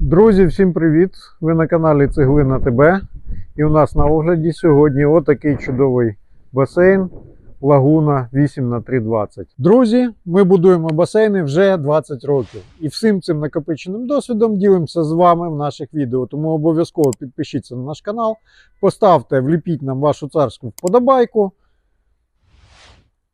Друзі, всім привіт! Ви на каналі Цеглина ТБ. І у нас на огляді сьогодні отакий чудовий басейн Лагуна 8 на 320. Друзі, ми будуємо басейни вже 20 років. І всім цим накопиченим досвідом ділимося з вами в наших відео. Тому обов'язково підпишіться на наш канал, поставте, вліпіть нам вашу царську вподобайку.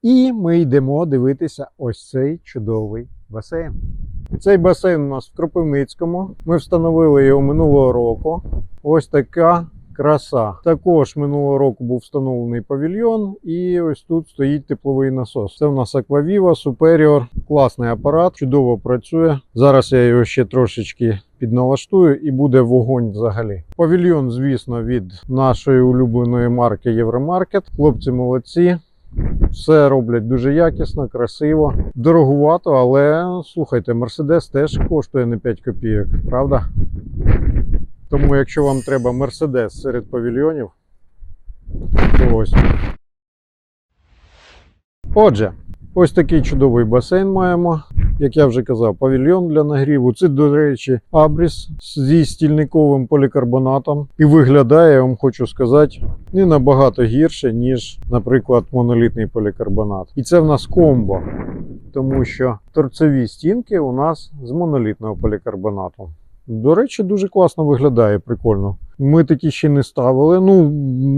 І ми йдемо дивитися ось цей чудовий басейн. Цей басейн у нас в Кропивницькому. Ми встановили його минулого року. Ось така краса. Також минулого року був встановлений павільйон, і ось тут стоїть тепловий насос. Це у нас Aquaviva Superior. Класний апарат, чудово працює. Зараз я його ще трошечки підналаштую і буде вогонь взагалі. Павільйон, звісно, від нашої улюбленої марки Євромаркет. Хлопці молодці. Все роблять дуже якісно, красиво, дорогувато, але слухайте, Мерседес теж коштує не 5 копійок, правда? Тому, якщо вам треба Мерседес серед павільйонів, то ось. Отже, ось такий чудовий басейн маємо. Як я вже казав, павільйон для нагріву. Це, до речі, абріс зі стільниковим полікарбонатом. І виглядає, я вам хочу сказати, не набагато гірше, ніж, наприклад, монолітний полікарбонат. І це в нас комбо, тому що торцеві стінки у нас з монолітного полікарбонату. До речі, дуже класно виглядає, прикольно. Ми такі ще не ставили. Ну,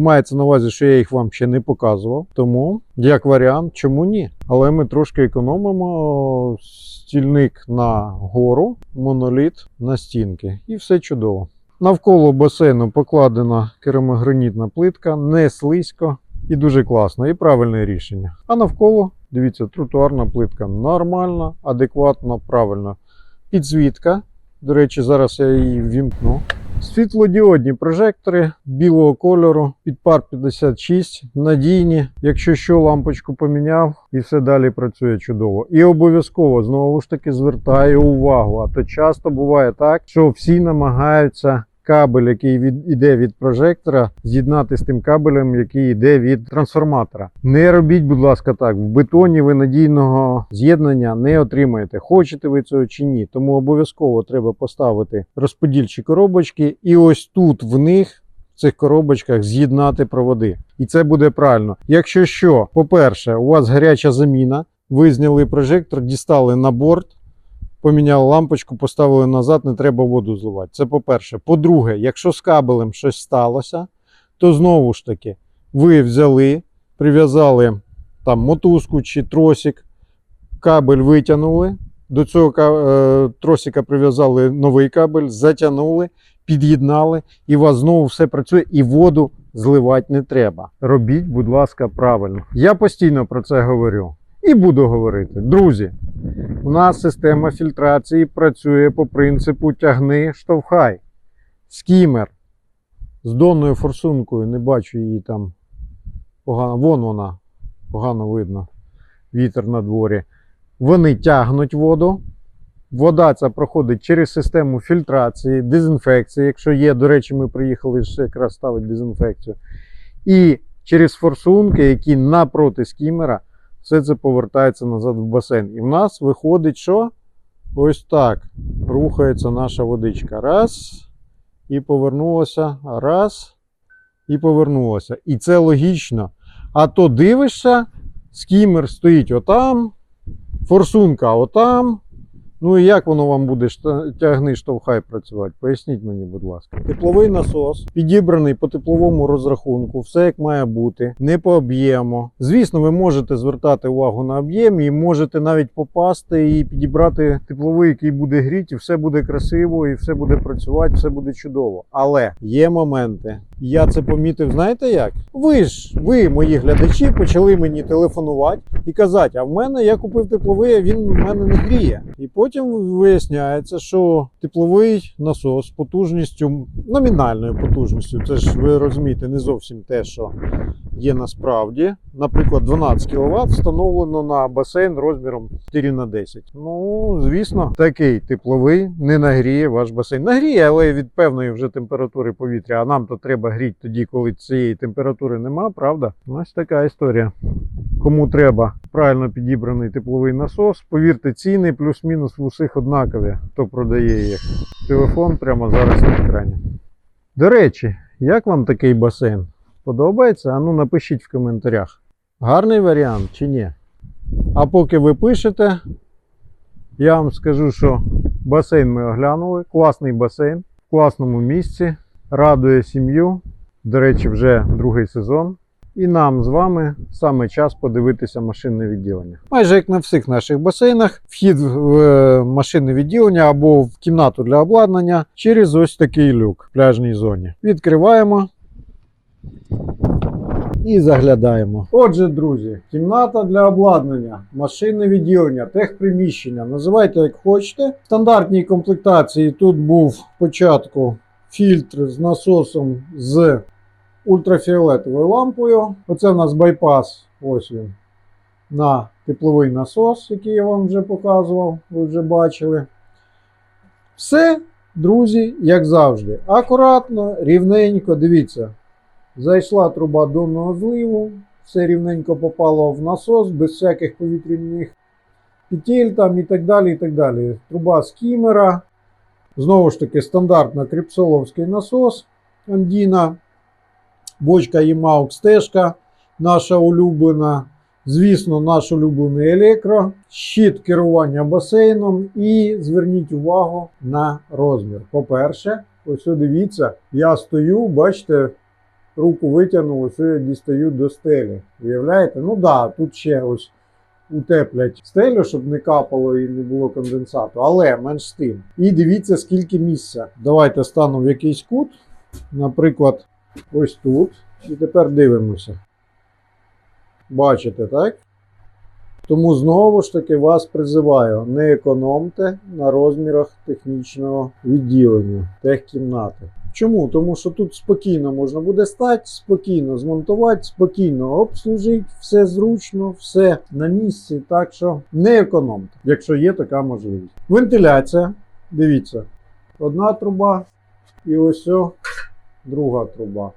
мається на увазі, що я їх вам ще не показував. Тому, як варіант, чому ні? Але ми трошки економимо стільник на гору, моноліт на стінки. І все чудово. Навколо басейну покладена керамогранітна плитка, не слизько і дуже класно, і правильне рішення. А навколо, дивіться, тротуарна плитка нормальна, адекватно, правильно. Підсвітка. До речі, зараз я її ввімкну. Світлодіодні прожектори білого кольору під пар 56, надійні. Якщо що, лампочку поміняв і все далі працює чудово. І обов'язково знову ж таки звертаю увагу. А то часто буває так, що всі намагаються кабель, який від, іде від прожектора, з'єднати з тим кабелем, який йде від трансформатора. Не робіть, будь ласка, так. В бетоні ви надійного з'єднання не отримаєте. Хочете ви цього чи ні. Тому обов'язково треба поставити розподільчі коробочки, і ось тут в них. В цих коробочках з'єднати проводи. І це буде правильно. Якщо що, по-перше, у вас гаряча заміна, ви зняли прожектор, дістали на борт, поміняли лампочку, поставили назад, не треба воду зливати. Це по-перше. По-друге, якщо з кабелем щось сталося, то знову ж таки ви взяли, прив'язали там мотузку чи тросик, кабель витягнули. До цього е, тросика прив'язали новий кабель, затягнули, під'єднали, і у вас знову все працює, і воду зливати не треба. Робіть, будь ласка, правильно. Я постійно про це говорю і буду говорити. Друзі, у нас система фільтрації працює по принципу тягни, штовхай. Скімер з донною форсункою, не бачу її там погано. Вон вона, погано видно. Вітер на дворі. Вони тягнуть воду. Вода ця проходить через систему фільтрації, дезінфекції. Якщо є, до речі, ми приїхали ж якраз ставити дезінфекцію. І через форсунки, які напроти скімера, все це повертається назад в басейн. І в нас виходить, що ось так рухається наша водичка. Раз. І повернулося. Раз. І повернулося. І це логічно. А то дивишся, скімер стоїть отам, форсунка отам. Ну і як воно вам буде тягни штовхай працювати? Поясніть мені, будь ласка. Тепловий насос підібраний по тепловому розрахунку, все як має бути, не по об'єму. Звісно, ви можете звертати увагу на об'єм і можете навіть попасти і підібрати тепловий, який буде гріти, і все буде красиво, і все буде працювати, все буде чудово. Але є моменти. Я це помітив, знаєте як? Ви ж, ви, мої глядачі, почали мені телефонувати і казати, а в мене я купив тепловий, а він в мене не гріє. І потім виясняється, що тепловий насос потужністю, номінальною потужністю, це ж ви розумієте, не зовсім те, що є насправді. Наприклад, 12 кВт встановлено на басейн розміром 4 на 10. Ну, звісно, такий тепловий не нагріє ваш басейн. Нагріє, але від певної вже температури повітря. А нам то треба гріти тоді, коли цієї температури нема, правда? Ось така історія. Кому треба правильно підібраний тепловий насос, повірте, ціни плюс-мінус в усіх однакові, хто продає їх. Телефон прямо зараз на екрані. До речі, як вам такий басейн? Подобається? Ану напишіть в коментарях. Гарний варіант чи ні? А поки ви пишете, я вам скажу, що басейн ми оглянули. Класний басейн в класному місці, радує сім'ю. До речі, вже другий сезон. І нам з вами саме час подивитися машинне відділення. Майже як на всіх наших басейнах, вхід в е, машинне відділення або в кімнату для обладнання через ось такий люк в пляжній зоні. Відкриваємо і заглядаємо. Отже, друзі, кімната для обладнання, машинне відділення, техприміщення. Називайте як хочете. В стандартній комплектації тут був спочатку фільтр з насосом з ультрафіолетовою лампою. Оце в нас байпас. Ось він. На тепловий насос, який я вам вже показував, ви вже бачили. Все, друзі, як завжди. Акуратно, рівненько, дивіться. Зайшла труба донного зливу, все рівненько попало в насос, без всяких повітряних петель там і так далі. і так далі. Труба з кімера. Знову ж таки, стандартно кріпсоловський насос Андіна. Бочка Ємаук стежка, наша улюблена. Звісно, наш улюблений електро, щит керування басейном і зверніть увагу на розмір. По-перше, ось дивіться, я стою, бачите, руку витягнув, ось я дістаю до стелі. Уявляєте? Ну так, да, тут ще ось утеплять стелю, щоб не капало і не було конденсату, але менш з тим. І дивіться, скільки місця. Давайте стану в якийсь кут, наприклад, ось тут. І тепер дивимося. Бачите, так? Тому знову ж таки вас призиваю, не економте на розмірах технічного відділення, техкімнати. Чому? Тому що тут спокійно можна буде стати, спокійно змонтувати, спокійно обслужити, все зручно, все на місці. Так що не економте, якщо є така можливість. Вентиляція. Дивіться, одна труба і ось о, друга труба.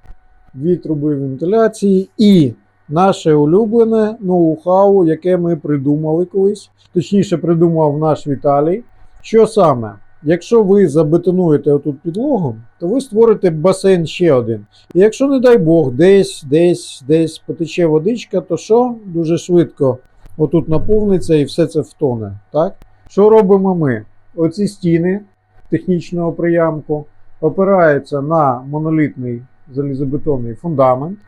Дві труби вентиляції і наше улюблене ноу-хау, яке ми придумали колись. Точніше, придумав наш Віталій. Що саме? Якщо ви забетонуєте отут підлогу, то ви створите басейн ще один. І якщо, не дай Бог, десь, десь, десь потече водичка, то що? Дуже швидко отут наповниться і все це втоне. Так? Що робимо ми? Оці стіни технічного приямку опираються на монолітний залізобетонний фундамент.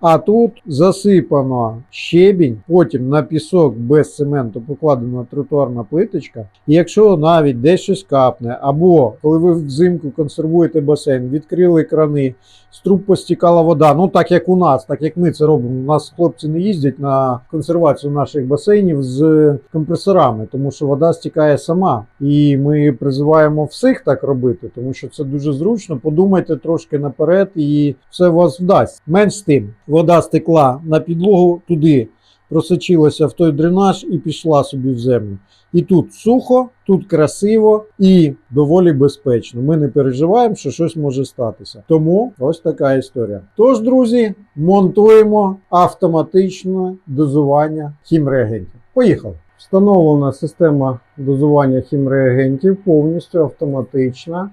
А тут засипано щебінь, потім на пісок без цементу покладена тротуарна плиточка. І якщо навіть десь щось капне, або коли ви взимку консервуєте басейн, відкрили крани, з труб постікала вода, ну так як у нас, так як ми це робимо. У нас хлопці не їздять на консервацію наших басейнів з компресорами, тому що вода стікає сама. І ми призиваємо всіх так робити, тому що це дуже зручно. Подумайте трошки наперед, і все у вас вдасть. Менш тим, вода стекла на підлогу туди. Просочилася в той дренаж і пішла собі в землю. І тут сухо, тут красиво і доволі безпечно. Ми не переживаємо, що щось може статися. Тому ось така історія. Тож, друзі, монтуємо автоматичне дозування хімреагентів. Поїхали! Встановлена система дозування хімреагентів повністю автоматична.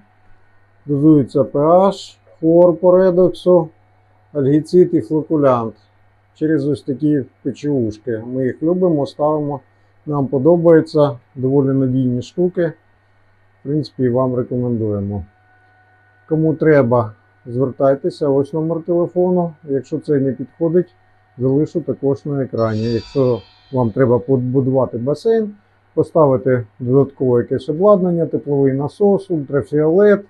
Дозується pH, хлор по редоксу, альгіцид і флокулянт. Через ось такі печеушки. Ми їх любимо, ставимо. Нам подобаються доволі надійні штуки. В принципі, вам рекомендуємо. Кому треба, звертайтеся, ось номер телефону. Якщо це не підходить, залишу також на екрані. Якщо вам треба побудувати басейн, поставити додаткове якесь обладнання, тепловий насос, ультрафіолет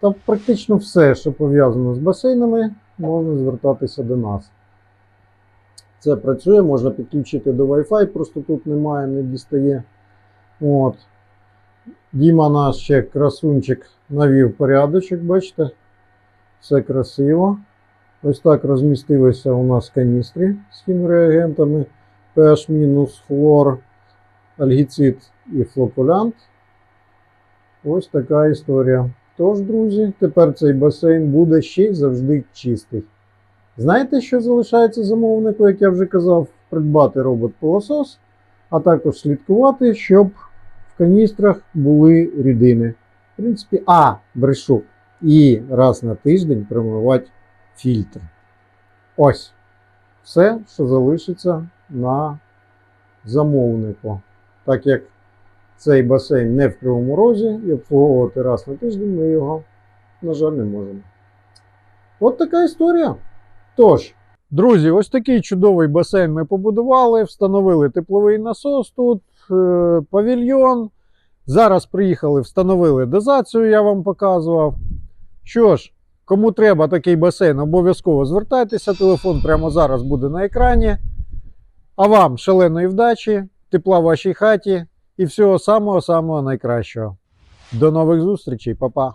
та практично все, що пов'язано з басейнами, можна звертатися до нас. Це працює, можна підключити до Wi-Fi, просто тут немає, не дістає. От. Діма наш ще красунчик навів порядочок, бачите? Все красиво. Ось так розмістилися у нас каністри з хімреагентами pH-, флор, альгіцид і флокулянт. Ось така історія. Тож, друзі, тепер цей басейн буде ще й завжди чистий. Знаєте, що залишається замовнику, як я вже казав? придбати робот-пилосос, а також слідкувати, щоб в каністрах були рідини. В принципі, а, брешу. І раз на тиждень промивати фільтр. Ось. Все, що залишиться на замовнику. Так як цей басейн не в Кривому Розі і обслуговувати раз на тиждень ми його, на жаль, не можемо. От така історія. Тож, друзі, ось такий чудовий басейн ми побудували, встановили тепловий насос тут, е, павільйон. Зараз приїхали, встановили дозацію, я вам показував. Що ж, кому треба такий басейн, обов'язково звертайтеся. Телефон прямо зараз буде на екрані. А вам шаленої вдачі, тепла в вашій хаті і всього самого-самого найкращого. До нових зустрічей, па-па!